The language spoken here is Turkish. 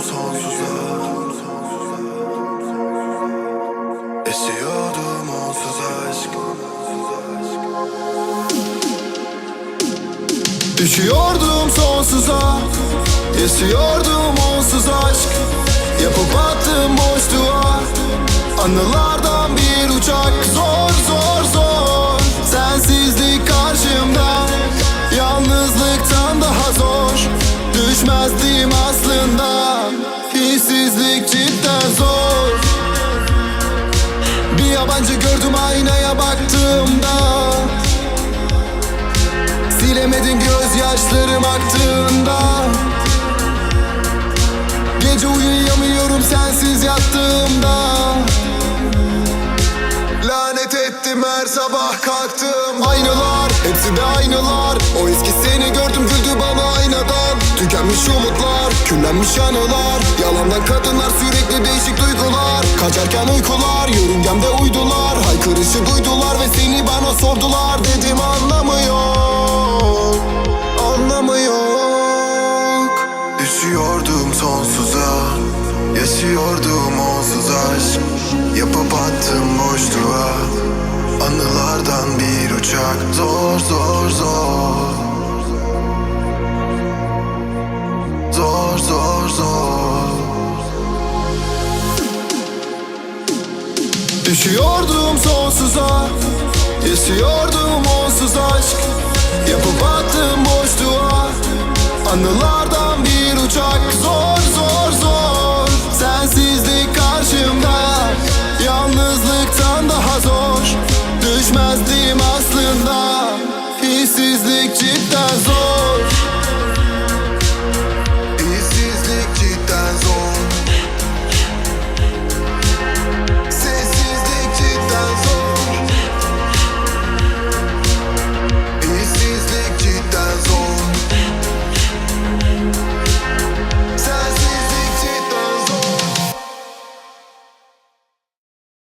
Gidiyordum sonsuza Esiyordum onsuz aşk. Düşüyordum sonsuza. Esiyordum onsuz aşk. Yapıp attım boş duvar. Anılardan bir Hissizlik cidden zor. Bir yabancı gördüm aynaya baktığımda. Silemedin gözyaşlarım aktığında. Gece uyuyamıyorum sensiz yattığımda. Lanet ettim her sabah kalktım. Aynalar, hepsi de aynalar. O eski seni gördüm Tükenmiş umutlar, küllenmiş anılar. Yalandan kadınlar sürekli değişik duygular. Kaçarken uykular, yörüngemde uydular. Haykırışı duydular ve seni bana sordular. Dedim anlamı yok, anlamı yok Düşüyordum sonsuza Yaşıyordum onsuz aşk. Yapıp attım boşluğa Anılardan bir uçak. Zor zor zor Düşüyordum sonsuza Yaşıyordum onsuz aşk. Yapıp attım boşluğa Anılardan bir uçak. Zor zor zor Sensizlik karşımda. Yalnızlıktan daha zor Düşmezdim aslında. Hissizlik cidden zor